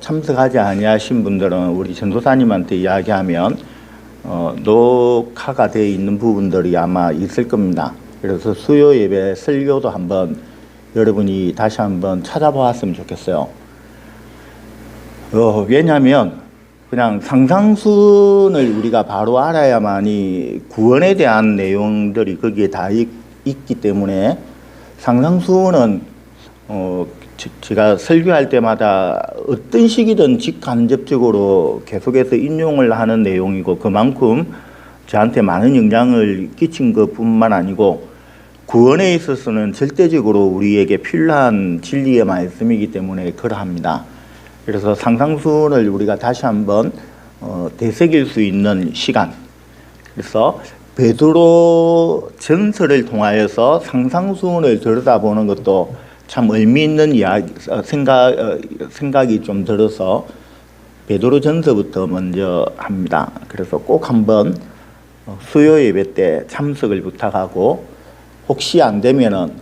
참석하지 아니하신 분들은 우리 전도사님한테 이야기하면 어, 녹화가 되어 있는 부분들이 아마 있을 겁니다. 그래서 수요 예배 설교도 한번 여러분이 다시 한번 찾아보았으면 좋겠어요. 어, 왜냐하면 그냥 상상순을 우리가 바로 알아야만이 구원에 대한 내용들이 거기에 다 있, 있기 때문에 상상순은 어, 제- 제가 설교할 때마다 어떤 식이든 직간접적으로 계속해서 인용을 하는 내용이고 그만큼 저한테 많은 영향을 끼친 것뿐만 아니고 구원에 있어서는 절대적으로 우리에게 필요한 진리의 말씀이기 때문에 그러합니다. 그래서 상상순을 우리가 다시 한번 어, 되새길 수 있는 시간. 그래서 베드로 전설을 통하여서 상상순을 들여다보는 것도 참 의미 있는 이야기, 어, 생각, 어, 생각이 좀 들어서 베드로 전서부터 먼저 합니다. 그래서 꼭 한번 어, 수요 예배 때 참석을 부탁하고 혹시 안 되면은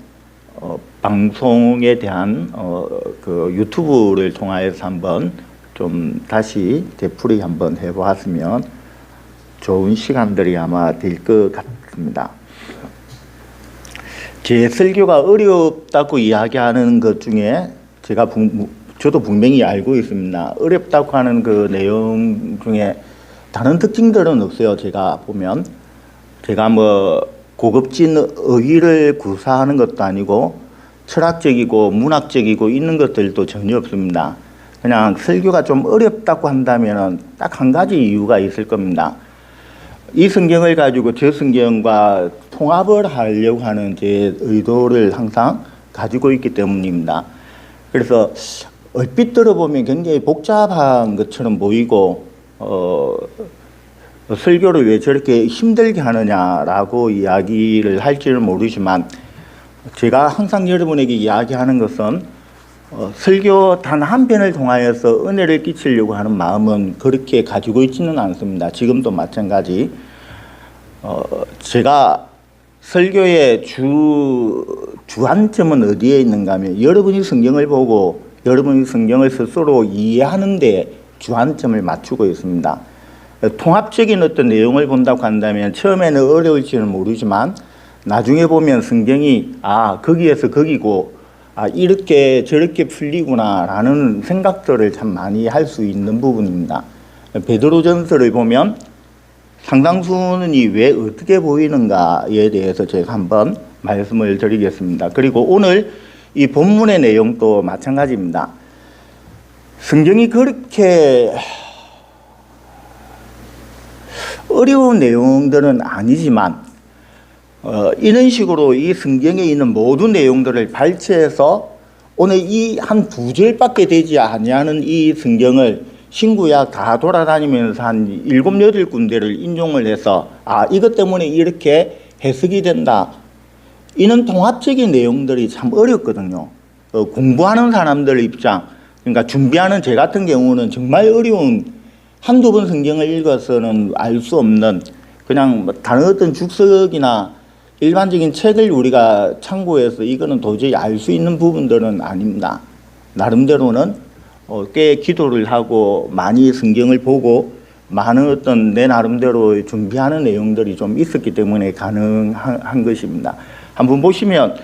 어, 방송에 대한 어, 그 유튜브를 통하여서 한번 좀 다시 되풀이 한번 해보았으면 좋은 시간들이 아마 될 것 같습니다. 제 설교가 어렵다고 이야기하는 것 중에 제가 분- 저도 분명히 알고 있습니다. 어렵다고 하는 그 내용 중에 다른 특징들은 없어요. 제가 보면 제가 뭐 고급진 의의를 구사하는 것도 아니고 철학적이고 문학적이고 있는 것들도 전혀 없습니다. 그냥 설교가 좀 어렵다고 한다면 딱 한 가지 이유가 있을 겁니다. 이 성경을 가지고 저 성경과 통합을 하려고 하는 제 의도를 항상 가지고 있기 때문입니다. 그래서 얼핏 들어보면 굉장히 복잡한 것처럼 보이고 어, 설교를 왜 저렇게 힘들게 하느냐라고 이야기를 할지는 모르지만 제가 항상 여러분에게 이야기하는 것은 어, 설교 단 한 편을 통하여서 은혜를 끼치려고 하는 마음은 그렇게 가지고 있지는 않습니다. 지금도 마찬가지. 어, 제가 설교의 주, 주안점은 어디에 있는가 하면 여러분이 성경을 보고 여러분이 성경을 스스로 이해하는데 주안점을 맞추고 있습니다. 통합적인 어떤 내용을 본다고 한다면 처음에는 어려울지는 모르지만 나중에 보면 성경이 아, 거기에서 거기고 아, 이렇게 저렇게 풀리구나라는 생각들을 참 많이 할 수 있는 부분입니다. 베드로 전서를 보면 상당수는 이 왜 어떻게 보이는가에 대해서 제가 한번 말씀을 드리겠습니다. 그리고 오늘 이 본문의 내용도 마찬가지입니다. 성경이 그렇게 어려운 내용들은 아니지만 어, 이런 식으로 이 성경에 있는 모든 내용들을 발췌해서 오늘 이 한 두 절밖에 되지 아니하는 이 성경을 신구약 다 돌아다니면서 한 일곱 여덟 군데를 인용을 해서 아 이것 때문에 이렇게 해석이 된다. 이는 통합적인 내용들이 참 어렵거든요. 어, 공부하는 사람들 입장, 그러니까 준비하는 제 같은 경우는 정말 어려운 한두 번 성경을 읽어서는 알 수 없는 그냥 뭐 다른 어떤 죽석이나 일반적인 책을 우리가 참고해서 이거는 도저히 알 수 있는 부분들은 아닙니다. 나름대로는 어, 꽤 기도를 하고 많이 성경을 보고 많은 어떤 내 나름대로 준비하는 내용들이 좀 있었기 때문에 가능한 한 것입니다. 한번 보시면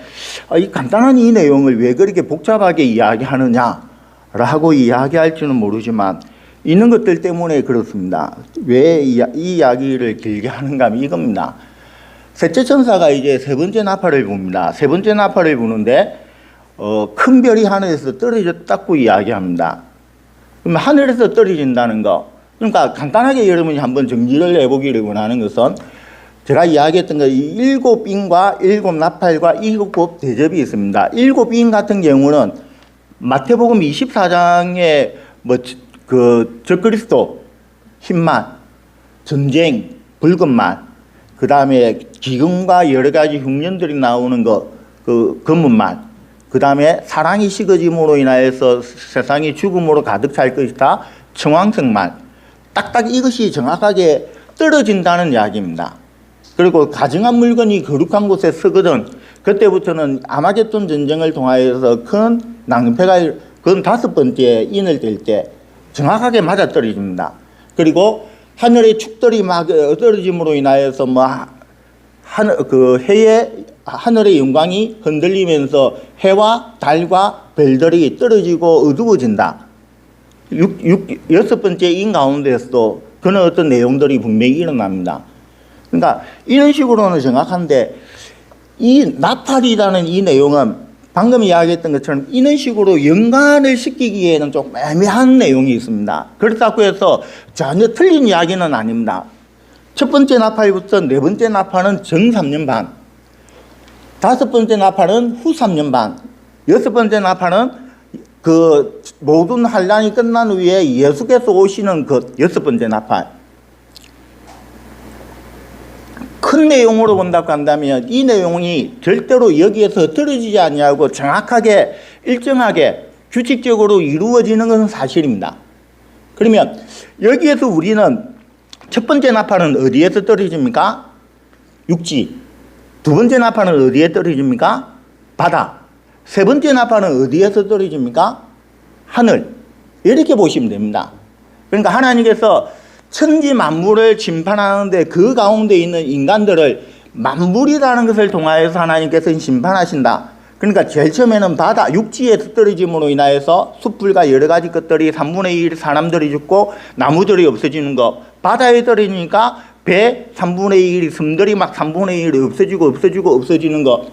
아, 이 간단한 이 내용을 왜 그렇게 복잡하게 이야기하느냐라고 이야기할지는 모르지만 있는 것들 때문에 그렇습니다. 왜 이 이야기를 길게 하는가 하면 이겁니다. 셋째 천사가 이제 세 번째 나팔을 붑니다. 세 번째 나팔을 부는데 어, 큰 별이 하늘에서 떨어졌다고 이야기합니다. 그럼 하늘에서 떨어진다는 거. 그러니까 간단하게 여러분이 한번 정리를 해보기를 원하는 것은 제가 이야기했던 거, 이 일곱 빙과 일곱 나팔과 일곱 대접이 있습니다. 일곱 빙 같은 경우는 마태복음 24장에 뭐, 그, 적그리스도, 흰만, 전쟁, 붉은만, 그 다음에 기근과 여러 가지 흉년들이 나오는 거, 그, 검은만, 그 다음에 사랑이 식어짐으로 인하여서 세상이 죽음으로 가득 찰 것이다. 청황색만. 딱딱 이것이 정확하게 떨어진다는 이야기입니다. 그리고 가증한 물건이 거룩한 곳에 서거든 그때부터는 아마겟돈 전쟁을 통하여서 큰 낭패가 그건 다섯 번째 인을 뗄때 정확하게 맞아 떨어집니다. 그리고 하늘의 축들이 막 떨어짐으로 인하여서 뭐 하늘 그 해의 하늘의 영광이 흔들리면서 해와 달과 별들이 떨어지고 어두워진다. 육, 육, 여섯 번째 인 가운데서도 그런 어떤 내용들이 분명히 일어납니다. 그러니까 이런 식으로는 정확한데 이 나팔이라는 이 내용은 방금 이야기했던 것처럼 이런 식으로 연관을 시키기에는 좀 애매한 내용이 있습니다. 그렇다고 해서 전혀 틀린 이야기는 아닙니다. 첫 번째 나팔부터 네 번째 나팔은 정 3년 반, 다섯 번째 나팔은 후 3년 반, 여섯 번째 나팔은 그 모든 환란이 끝난 후에 예수께서 오시는 그 여섯 번째 나팔. 큰 내용으로 본다고 한다면 이 내용이 절대로 여기에서 떨어지지 아니하고 정확하게 일정하게 규칙적으로 이루어지는 것은 사실입니다. 그러면 여기에서 우리는 첫 번째 나팔은 어디에서 떨어집니까? 육지. 두 번째 나팔은 어디에 떨어집니까? 바다. 세 번째 나팔은 어디에서 떨어집니까? 하늘. 이렇게 보시면 됩니다. 그러니까 하나님께서 천지 만물을 심판하는데 그 가운데 있는 인간들을 만물이라는 것을 통하여서 하나님께서 심판하신다. 그러니까 제일 처음에는 바다, 육지에서 떨어짐으로 인하여서 숯불과 여러 가지 것들이 3분의 1 사람들이 죽고 나무들이 없어지는 거. 바다에 떨어지니까 배 3분의 1이 섬들이 막 3분의 1이 없어지고 없어지고 없어지는 거.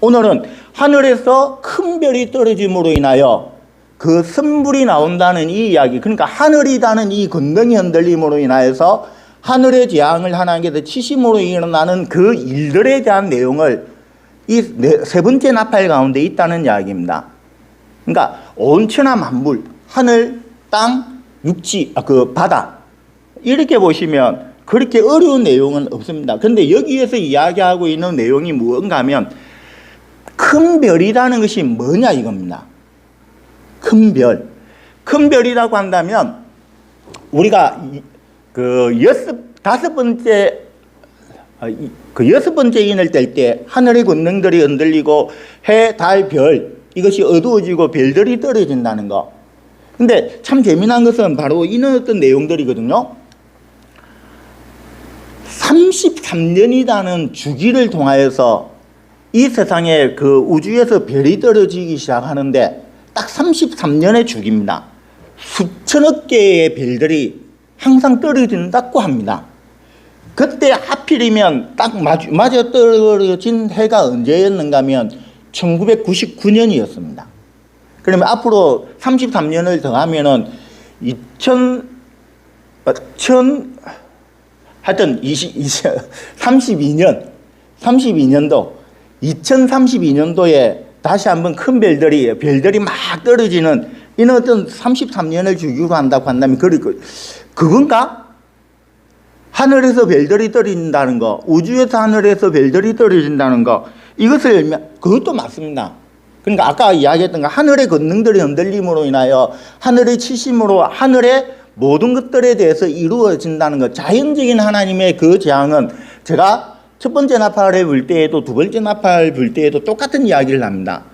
오늘은 하늘에서 큰 별이 떨어짐으로 인하여 그 선불이 나온다는 이 이야기, 그러니까 하늘이라는 이 건능이 흔들림으로 인하여서 하늘의 재앙을 하나님께서 치심으로 일어나는 그 일들에 대한 내용을 이 세 번째 나팔 가운데 있다는 이야기입니다. 그러니까 온천하 만물, 하늘, 땅, 육지, 아, 그 바다 이렇게 보시면 그렇게 어려운 내용은 없습니다. 그런데 여기에서 이야기하고 있는 내용이 무언가 하면 큰 별이라는 것이 뭐냐 이겁니다. 큰 별. 큰 별이라고 한다면 우리가 이- 그 여섯 다섯 번째 그 여섯 번째 인을 뗄 때 하늘의 권능들이 흔들리고 해, 달, 별 이것이 어두워지고 별들이 떨어진다는 거. 근데 참 재미난 것은 바로 이런 어떤 내용들이거든요. 33년이라는 주기를 통하여서 이 세상에 그 우주에서 별이 떨어지기 시작하는데 딱 33년의 주기입니다. 수천억 개의 별들이 항상 떨어진다고 합니다. 그때 하필이면 딱 맞아 떨어진 해가 언제였는가 하면 1999년이었습니다. 그러면 앞으로 33년을 더하면은 2000, 어, 1000, 하여튼 20, 20, 32년, 32년도, 2032년도에 다시 한번 큰 별들이, 별들이 막 떨어지는 이런 어떤 33년을 주기로 한다고 한다면, 그, 그, 그건가? 하늘에서 별들이 떨어진다는 거, 우주에서 하늘에서 별들이 떨어진다는 거, 이것을 알면, 그것도 맞습니다. 그러니까 아까 이야기했던 거, 하늘의 권능들이 흔들림으로 인하여 하늘의 치심으로 하늘의 모든 것들에 대해서 이루어진다는 것. 자연적인 하나님의 그 재앙은 제가 첫 번째 나팔을 불 때에도 두 번째 나팔 불 때에도 똑같은 이야기를 합니다.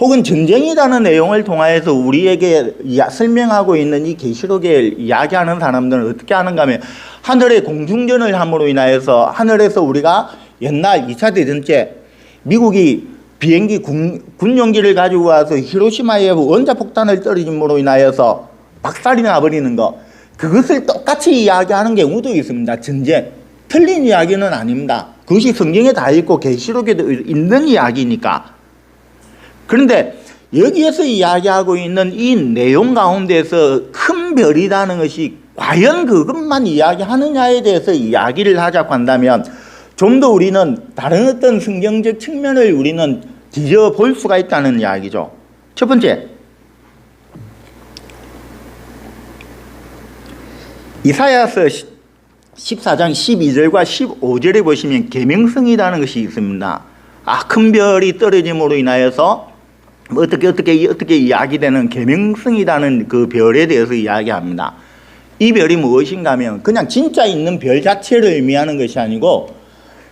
혹은 전쟁이라는 내용을 통하여서 우리에게 설명하고 있는 이 계시록에 이야기하는 사람들은 어떻게 하는가 하면 하늘의 공중전을 함으로 인하여서 하늘에서 우리가 옛날 2차 대전 때 미국이 비행기 군, 군용기를 가지고 와서 히로시마에 원자폭탄을 떨어짐으로 인하여서 박살이 나버리는 거 그것을 똑같이 이야기하는 경우도 있습니다. 전쟁 틀린 이야기는 아닙니다. 그것이 성경에 다 있고 계시록에도 있는 이야기니까. 그런데 여기에서 이야기하고 있는 이 내용 가운데서 큰 별이라는 것이 과연 그것만 이야기하느냐에 대해서 이야기를 하자고 한다면 좀 더 우리는 다른 어떤 성경적 측면을 우리는 뒤져 볼 수가 있다는 이야기죠. 첫 번째, 이사야서 14장 12절과 15절에 보시면 계명성이라는 것이 있습니다. 아, 큰 별이 떨어짐으로 인하여서 뭐 어떻게 어떻게 어떻게 이야기되는 계명성이라는 그 별에 대해서 이야기합니다. 이 별이 무엇인가 하면 그냥 진짜 있는 별 자체를 의미하는 것이 아니고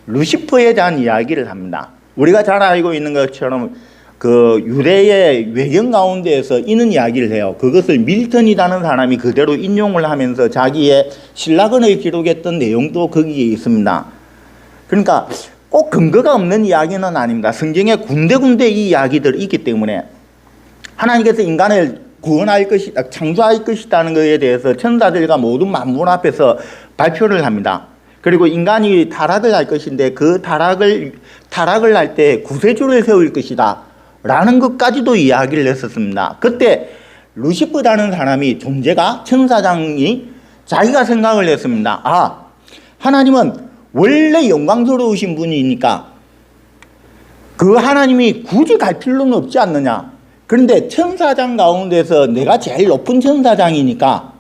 루시퍼에 대한 이야기를 합니다. 우리가 잘 알고 있는 것처럼 그 유대의 외경 가운데에서 이는 이야기를 해요. 그것을 밀턴이라는 사람이 그대로 인용을 하면서 자기의 신라건을 기록했던 내용도 거기에 있습니다. 그러니까 꼭 근거가 없는 이야기는 아닙니다. 성경에 군데군데 이 이야기들이 있기 때문에 하나님께서 인간을 구원할 것이다, 창조할 것이다는 것에 대해서 천사들과 모든 만물 앞에서 발표를 합니다. 그리고 인간이 타락을 할 것인데 그 타락을 타락을 할 때 구세주를 세울 것이다. 라는 것까지도 이야기를 했었습니다. 그때 루시프라는 사람이 존재가 천사장이 자기가 생각을 했습니다. 아, 하나님은 원래 영광스러우신 분이니까 그 하나님이 굳이 갈 필요는 없지 않느냐. 그런데 천사장 가운데서 내가 제일 높은 천사장이니까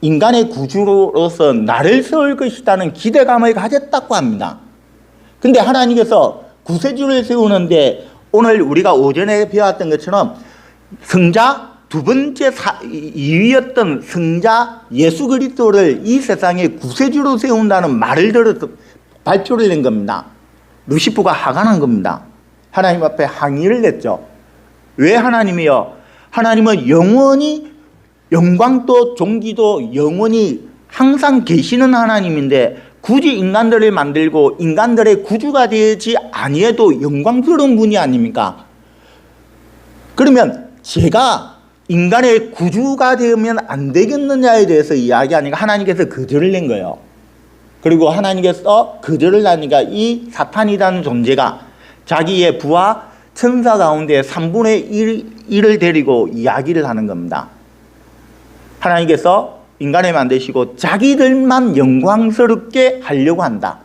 인간의 구주로서 나를 세울 것이라는 기대감을 가졌다고 합니다. 근데 하나님께서 구세주를 세우는데 오늘 우리가 오전에 배웠던 것처럼 성자 두 번째 사, 2위였던 성자 예수 그리스도를 이 세상에 구세주로 세운다는 말을 들어서 발표를 낸 겁니다. 루시프가 난 겁니다. 하나님 앞에 항의를 냈죠. 왜 하나님이요? 하나님은 영원히 영광도 종기도 영원히 항상 계시는 하나님인데 굳이 인간들을 만들고 인간들의 구주가 되지 아니해도 영광스러운 분이 아닙니까? 그러면 제가 인간의 구주가 되면 안 되겠느냐에 대해서 이야기하니까 하나님께서 거절을 낸 거예요. 그리고 하나님께서 거절을 하니까 이 사탄이라는 존재가 자기의 부하 천사 가운데 3분의 1, 1을 데리고 이야기를 하는 겁니다. 하나님께서 인간을 만드시고 자기들만 영광스럽게 하려고 한다.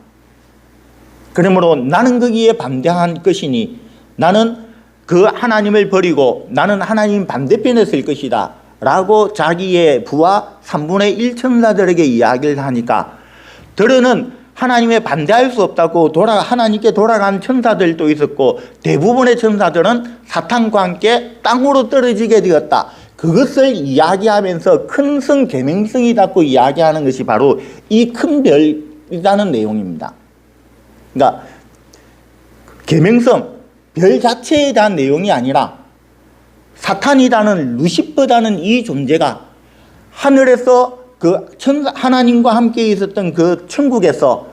그러므로 나는 거기에 반대한 것이니 나는 그 하나님을 버리고 나는 하나님 반대편에 설 것이다. 라고 자기의 부하 3분의 1 천사들에게 이야기를 하니까 들으는 하나님에 반대할 수 없다고 돌아 하나님께 돌아간 천사들도 있었고 대부분의 천사들은 사탄과 함께 땅으로 떨어지게 되었다. 그것을 이야기하면서 큰성 계명성이 닫고 이야기하는 것이 바로 이 큰 별이라는 내용입니다. 그러니까 계명성 별 자체에 대한 내용이 아니라 사탄이라는 루시퍼라는 이 존재가 하늘에서 그 하나님과 함께 있었던 그 천국에서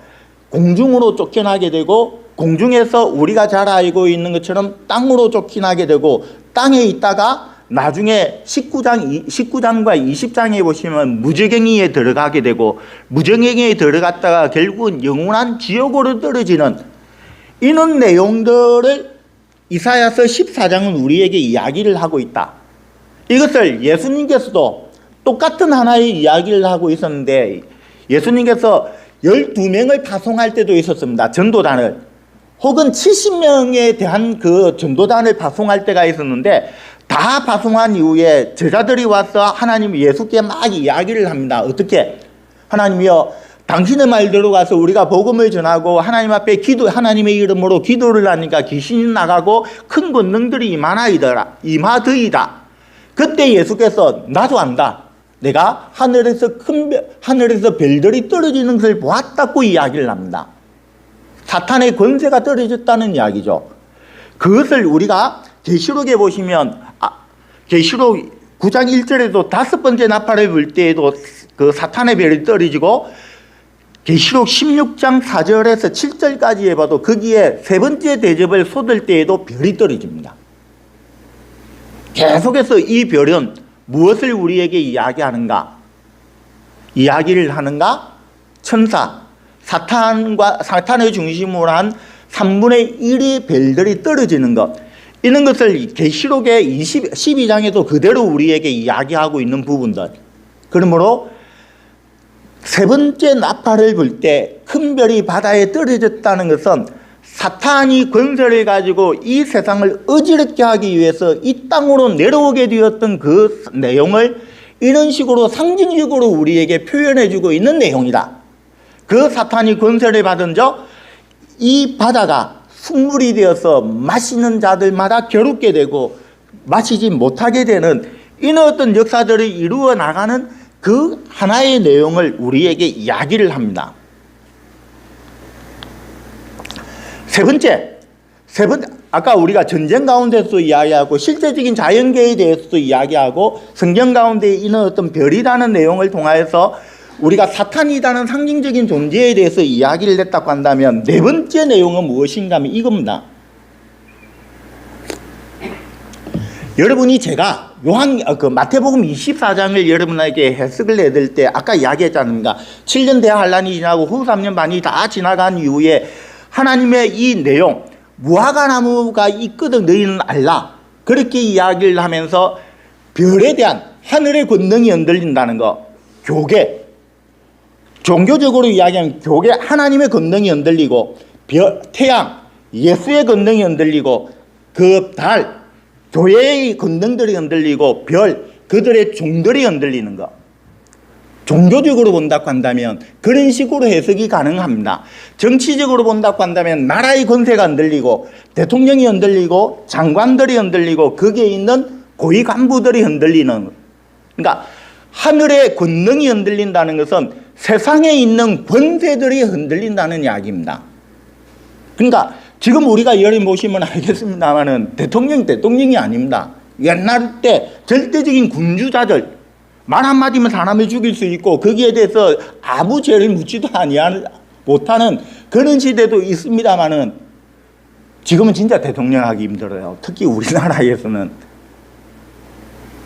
공중으로 쫓겨나게 되고 공중에서 우리가 잘 알고 있는 것처럼 땅으로 쫓겨나게 되고 땅에 있다가 나중에 19장, 19장과 20장에 보시면 무저갱이에 들어가게 되고 무저갱이에 들어갔다가 결국은 영원한 지옥으로 떨어지는 이런 내용들을 이사야서 14장은 우리에게 이야기를 하고 있다. 이것을 예수님께서도 똑같은 하나의 이야기를 하고 있었는데 예수님께서 12명을 파송할 때도 있었습니다. 전도단을. 혹은 70명에 대한 그 전도단을 파송할 때가 있었는데 다 파송한 이후에 제자들이 와서 하나님 예수께 막 이야기를 합니다. 어떻게? 하나님이여 당신의 말대로 가서 우리가 복음을 전하고 하나님 앞에 기도 하나님의 이름으로 기도를 하니까 귀신이 나가고 큰 권능들이 임하나이더라 임하더이다. 그때 예수께서 나도 안다. 내가 하늘에서 큰 별, 하늘에서 별들이 떨어지는 것을 보았다고 이야기를 합니다. 사탄의 권세가 떨어졌다는 이야기죠. 그것을 우리가 계시록에 보시면 아, 계시록 9장 1절에도 다섯 번째 나팔을 불 때에도 그 사탄의 별이 떨어지고 계시록 16장 4절에서 7절까지 해봐도 거기에 세 번째 대접을 쏟을 때에도 별이 떨어집니다. 계속해서 이 별은 무엇을 우리에게 이야기하는가? 이야기를 하는가? 천사, 사탄과 사탄의 중심으로 한 3분의 1의 별들이 떨어지는 것. 이런 것을 계시록의 20, 12장에도 그대로 우리에게 이야기하고 있는 부분들. 그러므로 세 번째 나팔을 불 때 큰 별이 바다에 떨어졌다는 것은 사탄이 권세를 가지고 이 세상을 어지럽게 하기 위해서 이 땅으로 내려오게 되었던 그 내용을 이런 식으로 상징적으로 우리에게 표현해 주고 있는 내용이다. 그 사탄이 권세를 받은 적 이 바다가 숙물이 되어서 마시는 자들마다 괴롭게 되고 마시지 못하게 되는 이런 어떤 역사들을 이루어 나가는 그 하나의 내용을 우리에게 이야기를 합니다. 세 번째, 세 번째, 아까 우리가 전쟁 가운데서 이야기하고 실제적인 자연계에 대해서도 이야기하고 성경 가운데 있는 어떤 별이라는 내용을 통하여서 우리가 사탄이라는 상징적인 존재에 대해서 이야기를 했다고 한다면 네 번째 내용은 무엇인가 하면 이겁니다. 여러분이 제가 요한 어, 그 마태복음 24장을 여러분에게 해석을 해드릴 때 아까 이야기했지 않습니까? 7년 대하 한란이 지나고 후 3년 반이 다 지나간 이후에 하나님의 이 내용 무화과 나무가 있거든 너희는 알라. 그렇게 이야기를 하면서 별에 대한 하늘의 권능이 흔들린다는 거. 교계. 종교적으로 이야기하면 교계 하나님의 권능이 흔들리고 별, 태양 예수의 권능이 흔들리고 그 달 교회의 권능들이 흔들리고 별 그들의 종들이 흔들리는 것 종교적으로 본다고 한다면 그런 식으로 해석이 가능합니다. 정치적으로 본다고 한다면 나라의 권세가 흔들리고 대통령이 흔들리고 장관들이 흔들리고 거기에 있는 고위 간부들이 흔들리는 그러니까 하늘의 권능이 흔들린다는 것은 세상에 있는 권세들이 흔들린다는 이야기입니다. 그러니까 지금 우리가 열이 보시면 알겠습니다만은 대통령 대통령이 아닙니다. 옛날 때 절대적인 군주자들 말 한마디면 사람을 죽일 수 있고 거기에 대해서 아무 죄를 묻지도 아니하는 못하는 그런 시대도 있습니다만은 지금은 진짜 대통령 하기 힘들어요. 특히 우리나라에서는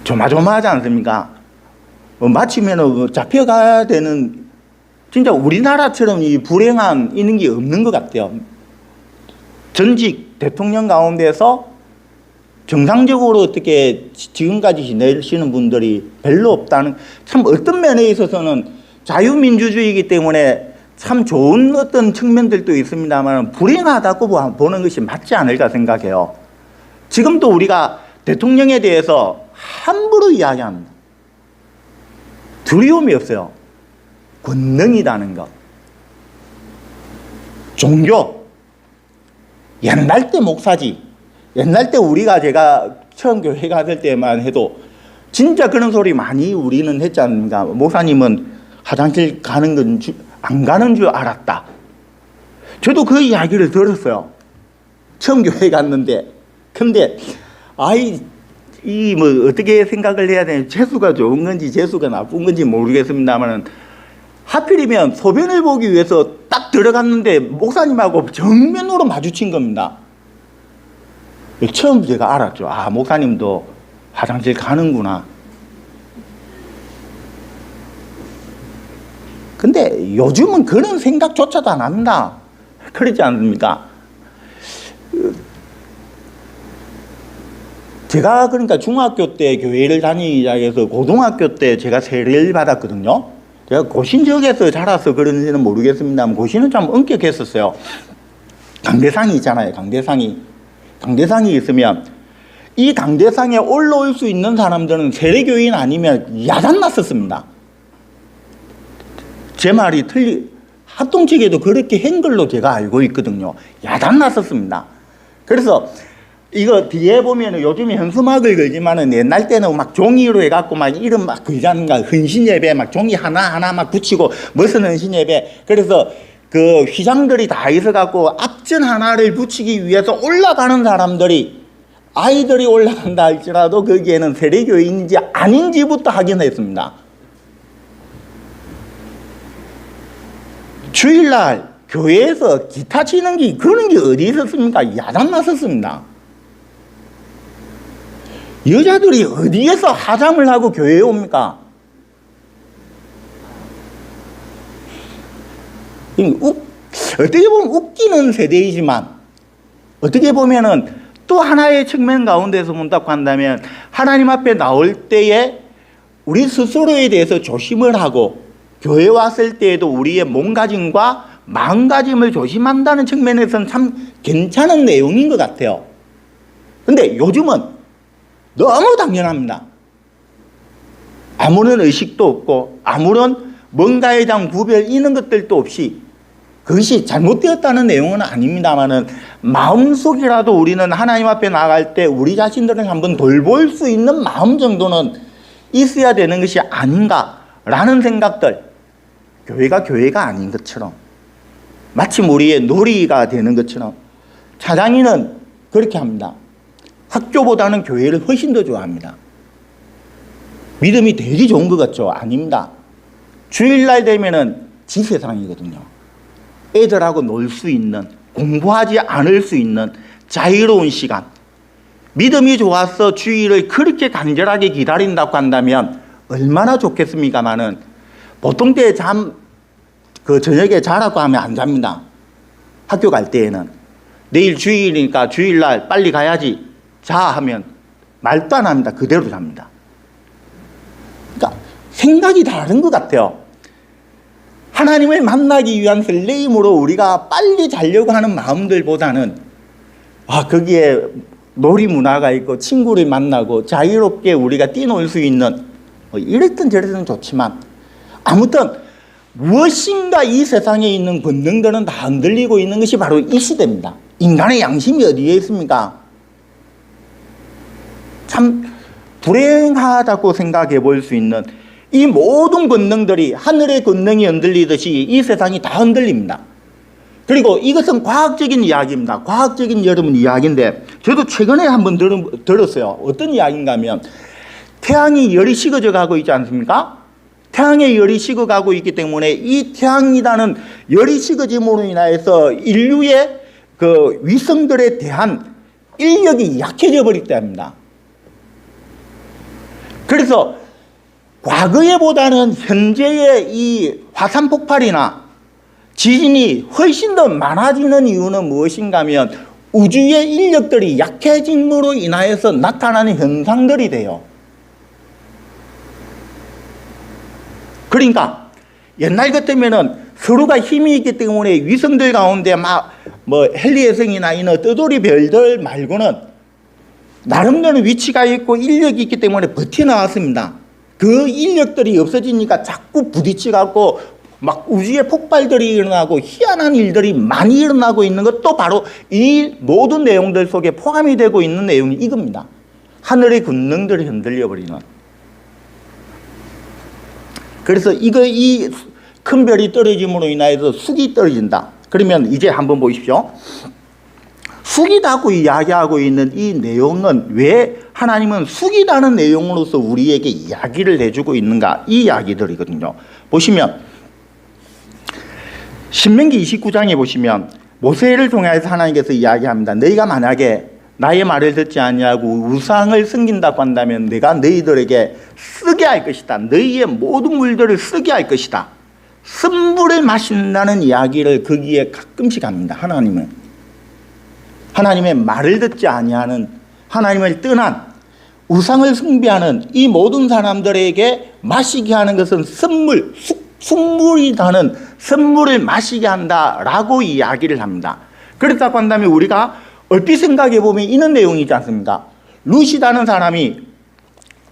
조마조마하지 않습니까? 어, 마치면 잡혀가야 되는 진짜 우리나라처럼 이 불행한 있는 게 없는 것 같아요. 전직 대통령 가운데서 정상적으로 어떻게 지금까지 지내시는 분들이 별로 없다는 참 어떤 면에 있어서는 자유민주주의이기 때문에 참 좋은 어떤 측면들도 있습니다만 불행하다고 보는 것이 맞지 않을까 생각해요. 지금도 우리가 대통령에 대해서 함부로 이야기합니다. 두려움이 없어요. 권능이라는 것. 종교. 옛날 때 목사지. 옛날 때 우리가 제가 처음 교회 갔을 때만 해도 진짜 그런 소리 많이 우리는 했지 않습니까? 목사님은 화장실 가는 건 안 가는 줄 알았다. 저도 그 이야기를 들었어요. 처음 교회 갔는데. 근데, 아이, 이 뭐 어떻게 생각을 해야 되는 재수가 좋은 건지 재수가 나쁜 건지 모르겠습니다만은 하필이면 소변을 보기 위해서 딱 들어갔는데 목사님하고 정면으로 마주친 겁니다. 처음 제가 알았죠. 아, 목사님도 화장실 가는구나. 근데 요즘은 그런 생각조차도 안 합니다. 그렇지 않습니까? 제가 그러니까 중학교 때 교회를 다니기 시작해서 고등학교 때 제가 세례를 받았거든요. 제가 고신 지역에서 자라서 그런지는 모르겠습니다만 고신은 좀 엄격했었어요. 강대상이 있잖아요. 강대상이. 강대상이 있으면 이 강대상에 올라올 수 있는 사람들은 세례교인 아니면 야단 났었습니다. 제 말이 틀리, 합동 측에도 그렇게 한 걸로 제가 알고 있거든요. 야단 났었습니다. 그래서 이거 뒤에 보면은 요즘에 현수막을 걸지만은 옛날 때는 막 종이로 해갖고 막 이름 막 걸자는가 헌신 예배 막 종이 하나 하나 막 붙이고 무슨 헌신 예배 그래서 그 휘장들이 다 있어갖고 앞전 하나를 붙이기 위해서 올라가는 사람들이 아이들이 올라간다 할지라도 거기에는 세례교인인지 아닌지부터 확인했습니다. 주일날 교회에서 기타 치는 게 그런 게 어디 있었습니까? 야단 났었습니다. 여자들이 어디에서 화장을 하고 교회에 옵니까? 웃, 어떻게 보면 웃기는 세대이지만 어떻게 보면은 또 하나의 측면 가운데서 본다고 한다면 하나님 앞에 나올 때에 우리 스스로에 대해서 조심을 하고 교회 왔을 때에도 우리의 몸가짐과 마음가짐을 조심한다는 측면에서는 참 괜찮은 내용인 것 같아요. 근데 요즘은 너무 당연합니다. 아무런 의식도 없고 아무런 뭔가에 대한 구별 이런 것들도 없이 그것이 잘못되었다는 내용은 아닙니다만은 마음속이라도 우리는 하나님 앞에 나갈 때 우리 자신들을 한번 돌볼 수 있는 마음 정도는 있어야 되는 것이 아닌가라는 생각들 교회가 교회가 아닌 것처럼 마치 우리의 놀이가 되는 것처럼 차장이는 그렇게 합니다. 학교보다는 교회를 훨씬 더 좋아합니다. 믿음이 되게 좋은 것 같죠? 아닙니다. 주일날 되면은 지세상이거든요. 애들하고 놀 수 있는, 공부하지 않을 수 있는 자유로운 시간. 믿음이 좋아서 주일을 그렇게 간절하게 기다린다고 한다면 얼마나 좋겠습니까마는 보통 때 잠, 그 저녁에 자라고 하면 안 잡니다. 학교 갈 때에는. 내일 주일이니까 주일날 빨리 가야지. 자 하면 말도 안 합니다. 그대로 잡니다. 그러니까 생각이 다른 것 같아요. 하나님을 만나기 위한 설레임으로 우리가 빨리 자려고 하는 마음들보다는 아 거기에 놀이 문화가 있고 친구를 만나고 자유롭게 우리가 뛰놀 수 있는 뭐 이랬든 저랬든 좋지만 아무튼 무엇인가 이 세상에 있는 본능들은 다 흔들리고 있는 것이 바로 이 시대입니다. 인간의 양심이 어디에 있습니까? 참 불행하다고 생각해 볼 수 있는 이 모든 권능들이 하늘의 권능이 흔들리듯이 이 세상이 다 흔들립니다. 그리고 이것은 과학적인 이야기입니다. 과학적인 여러분 이야기인데 저도 최근에 한번 들, 들었어요. 어떤 이야기인가 하면 태양이 열이 식어져 가고 있지 않습니까? 태양의 열이 식어가고 있기 때문에 이 태양이라는 열이 식어짐으로 인하여서 인류의 그 위성들에 대한 인력이 약해져 버렸답니다. 그래서 과거에보다는 현재의 이 화산 폭발이나 지진이 훨씬 더 많아지는 이유는 무엇인가 하면 우주의 인력들이 약해짐으로 인하여서 나타나는 현상들이 돼요. 그러니까 옛날 같으면은 서로가 힘이 있기 때문에 위성들 가운데 막 뭐 헬리해성이나 이런 떠돌이 별들 말고는 나름대로 위치가 있고 인력이 있기 때문에 버텨 나왔습니다. 그 인력들이 없어지니까 자꾸 부딪혀갖고 막 우주의 폭발들이 일어나고 희한한 일들이 많이 일어나고 있는 것도 바로 이 모든 내용들 속에 포함이 되고 있는 내용이 이겁니다. 하늘의 권능들이 흔들려 버리는. 그래서 이거 이 큰 별이 떨어짐으로 인하여서 숙이 떨어진다. 그러면 이제 한번 보십시오. 숙이다고 이야기하고 있는 이 내용은 왜 하나님은 숙이다는 내용으로서 우리에게 이야기를 해주고 있는가 이 이야기들이거든요. 보시면 신명기 29장에 보시면 모세를 통해서 하나님께서 이야기합니다. 너희가 만약에 나의 말을 듣지 아니하고 우상을 섬긴다고 한다면 내가 너희들에게 쓰게 할 것이다. 너희의 모든 물들을 쓰게 할 것이다. 쓴물을 마신다는 이야기를 거기에 가끔씩 합니다. 하나님은 하나님의 말을 듣지 아니하는 하나님을 떠난 우상을 숭배하는 이 모든 사람들에게 마시게 하는 것은 선물, 숙물이라는 선물을 마시게 한다라고 이야기를 합니다. 그렇다고 한다면 우리가 얼핏 생각해 보면 이런 내용이지 않습니까? 루시다는 사람이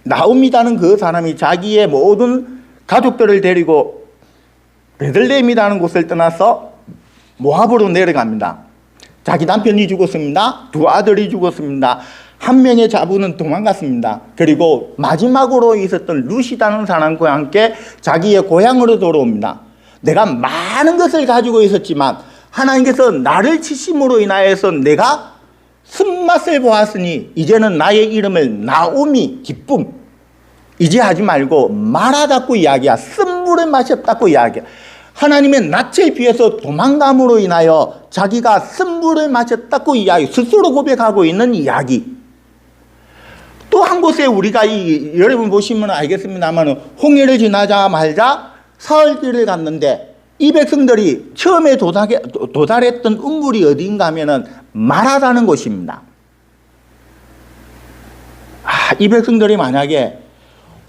나옵니다는 그 사람이 자기의 모든 가족들을 데리고 베들레헴이라는 곳을 떠나서 모압으로 내려갑니다. 자기 남편이 죽었습니다. 두 아들이 죽었습니다. 한 명의 자부는 도망갔습니다. 그리고 마지막으로 있었던 루시다는 사람과 함께 자기의 고향으로 돌아옵니다. 내가 많은 것을 가지고 있었지만 하나님께서 나를 치심으로 인하여서 내가 쓴맛을 보았으니 이제는 나의 이름을 나오미 기쁨 이제 하지 말고 말하다고 이야기야 쓴물을 마셨다고 이야기야 하나님의 낯을 피해서 도망감으로 인하여 자기가 쓴물을 마셨다고 이야기 스스로 고백하고 있는 이야기 또 한 곳에 우리가 이 여러분 보시면 알겠습니다만 홍해를 지나자마자 사흘길을 갔는데 이 백성들이 처음에 도달해, 도달했던 음물이 어디인가 하면은 말하다는 곳입니다. 아, 이 백성들이 만약에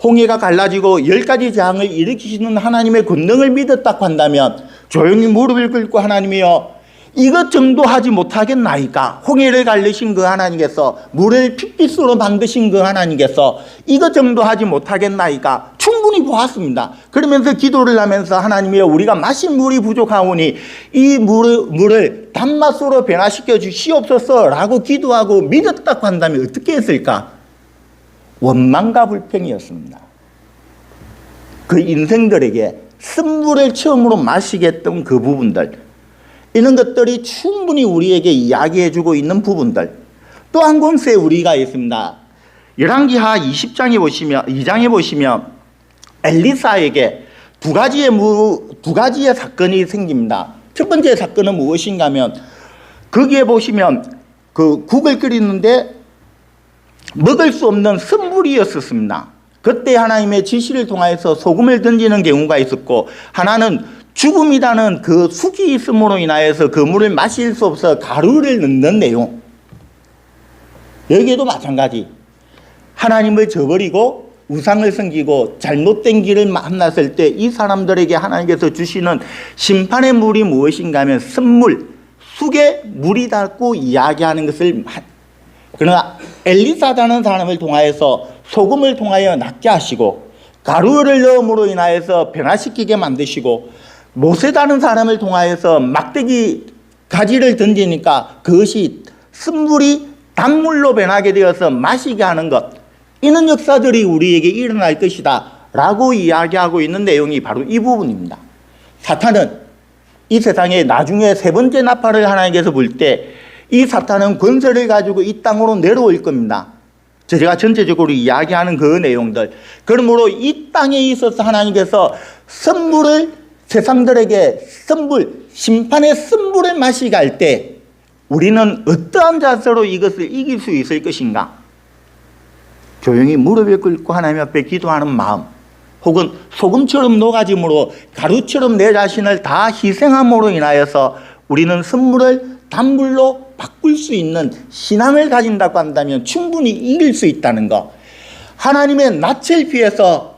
홍해가 갈라지고 열 가지 재앙을 일으키시는 하나님의 권능을 믿었다고 한다면 조용히 무릎을 꿇고 하나님이여 이것 정도 하지 못하겠나이까 홍해를 갈르신 그 하나님께서 물을 핏빛으로 만드신 그 하나님께서 이것 정도 하지 못하겠나이까 충분히 보았습니다. 그러면서 기도를 하면서 하나님이여 우리가 마신 물이 부족하오니 이 물을, 물을 단맛으로 변화시켜 주시옵소서라고 기도하고 믿었다고 한다면 어떻게 했을까? 원망과 불평이었습니다. 그 인생들에게 쓴물을 처음으로 마시게 했던 그 부분들, 이런 것들이 충분히 우리에게 이야기해주고 있는 부분들, 또 한 곳에 우리가 있습니다. 열왕기하 20장에 보시면 2장에 보시면 엘리사에게 두 가지의 무, 두 가지의 사건이 생깁니다. 첫 번째 사건은 무엇인가면 거기에 보시면 그 국을 끓이는데 먹을 수 없는 선물이었었습니다. 그때 하나님의 지시를 통하여서 소금을 던지는 경우가 있었고 하나는 죽음이라는 그 숙이 있음으로 인하여서 그 물을 마실 수 없어 가루를 넣는 내용. 여기에도 마찬가지. 하나님을 저버리고 우상을 섬기고 잘못된 길을 만났을 때 이 사람들에게 하나님께서 주시는 심판의 물이 무엇인가 하면 선물, 숙에 물이 닿고 이야기하는 것을 하- 그러나 엘리사라는 사람을 통하여서 소금을 통하여 낫게 하시고 가루를 넣음으로 인하여서 변화시키게 만드시고 모세다는 사람을 통하여서 막대기 가지를 던지니까 그것이 쓴물이 단물로 변하게 되어서 마시게 하는 것 이런 역사들이 우리에게 일어날 것이다 라고 이야기하고 있는 내용이 바로 이 부분입니다. 사탄은 이 세상에 나중에 세 번째 나팔을 하나님께서 불 때 이 사탄은 권세를 가지고 이 땅으로 내려올 겁니다. 제가 전체적으로 이야기하는 그 내용들. 그러므로 이 땅에 있어서 하나님께서 선물을 세상들에게 선물, 심판의 선물을 마시게 할 때 우리는 어떠한 자세로 이것을 이길 수 있을 것인가? 조용히 무릎을 꿇고 하나님 앞에 기도하는 마음, 혹은 소금처럼 녹아짐으로 가루처럼 내 자신을 다 희생함으로 인하여서 우리는 선물을 단물로 바꿀 수 있는 신앙을 가진다고 한다면 충분히 이길 수 있다는 것. 하나님의 낯을 피해서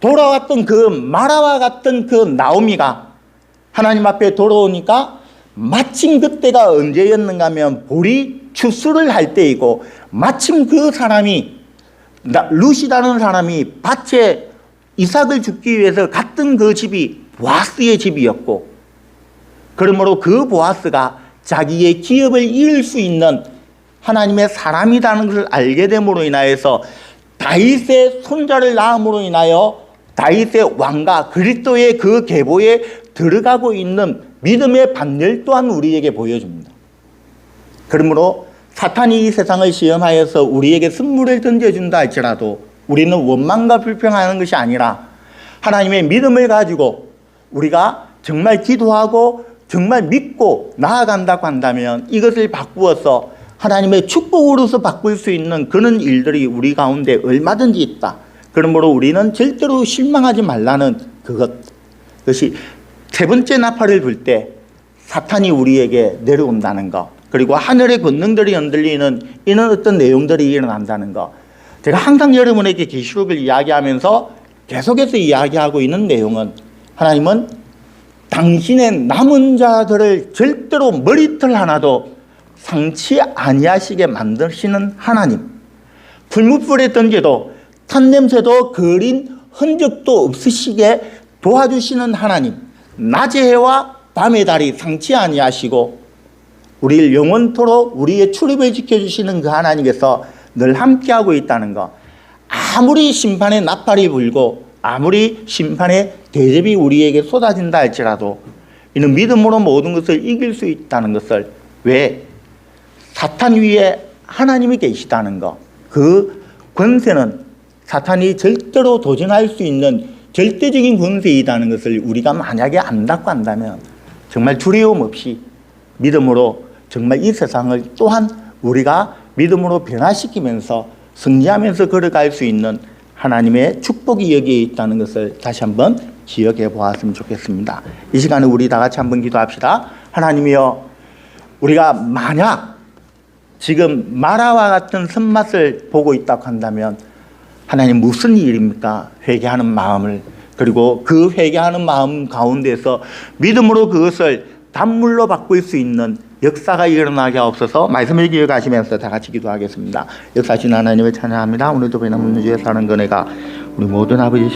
돌아왔던 그 마라와 같은 그 나오미가 하나님 앞에 돌아오니까 마침 그때가 언제였는가 하면 볼이 추수를 할 때이고 마침 그 사람이 나- 루시라는 사람이 밭에 이삭을 죽기 위해서 갔던 그 집이 보아스의 집이었고 그러므로 그 보아스가 자기의 기업을 이을 수 있는 하나님의 사람이라는 것을 알게 됨으로 인하여서 다윗의 손자를 낳음으로 인하여 다윗의 왕가 그리스도의 그 계보에 들어가고 있는 믿음의 반열 또한 우리에게 보여줍니다. 그러므로 사탄이 이 세상을 시험하여서 우리에게 선물을 던져준다 할지라도 우리는 원망과 불평하는 것이 아니라 하나님의 믿음을 가지고 우리가 정말 기도하고 정말 믿고 나아간다고 한다면 이것을 바꾸어서 하나님의 축복으로서 바꿀 수 있는 그런 일들이 우리 가운데 얼마든지 있다. 그러므로 우리는 절대로 실망하지 말라는 그것. 그것이 세 번째 나팔을 불 때 사탄이 우리에게 내려온다는 것. 그리고 하늘의 권능들이 흔들리는 이런 어떤 내용들이 일어난다는 것. 제가 항상 여러분에게 계시록을 이야기하면서 계속해서 이야기하고 있는 내용은 하나님은 당신의 남은 자들을 절대로 머리털 하나도 상치 아니하시게 만드시는 하나님. 불무불에 던져도 탄냄새도 그린 흔적도 없으시게 도와주시는 하나님. 낮의 해와 밤의 달이 상치 아니하시고 우리를 영원토록 우리의 출입을 지켜주시는 그 하나님께서 늘 함께하고 있다는 것. 아무리 심판의 나팔이 불고 아무리 심판의 대접이 우리에게 쏟아진다 할지라도 이는 믿음으로 모든 것을 이길 수 있다는 것을 왜 사탄 위에 하나님이 계시다는 것. 그 권세는 사탄이 절대로 도전할 수 있는 절대적인 권세이다는 것을 우리가 만약에 안다고 한다면 정말 두려움 없이 믿음으로 정말 이 세상을 또한 우리가 믿음으로 변화시키면서 승리하면서 걸어갈 수 있는 하나님의 축복이 여기에 있다는 것을 다시 한번 기억해 보았으면 좋겠습니다. 이 시간에 우리 다 같이 한번 기도합시다. 하나님이여 우리가 만약 지금 마라와 같은 손맛을 보고 있다고 한다면 하나님 무슨 일입니까? 회개하는 마음을 그리고 그 회개하는 마음 가운데서 믿음으로 그것을 단물로 바꿀 수 있는 역사가 일어나게 없어서 말씀을 기억하시면서 다 같이 기도하겠습니다. 역사하신 하나님을 찬양합니다. 오늘도 배나무 주에 사는 은혜가 우리 모든 아버지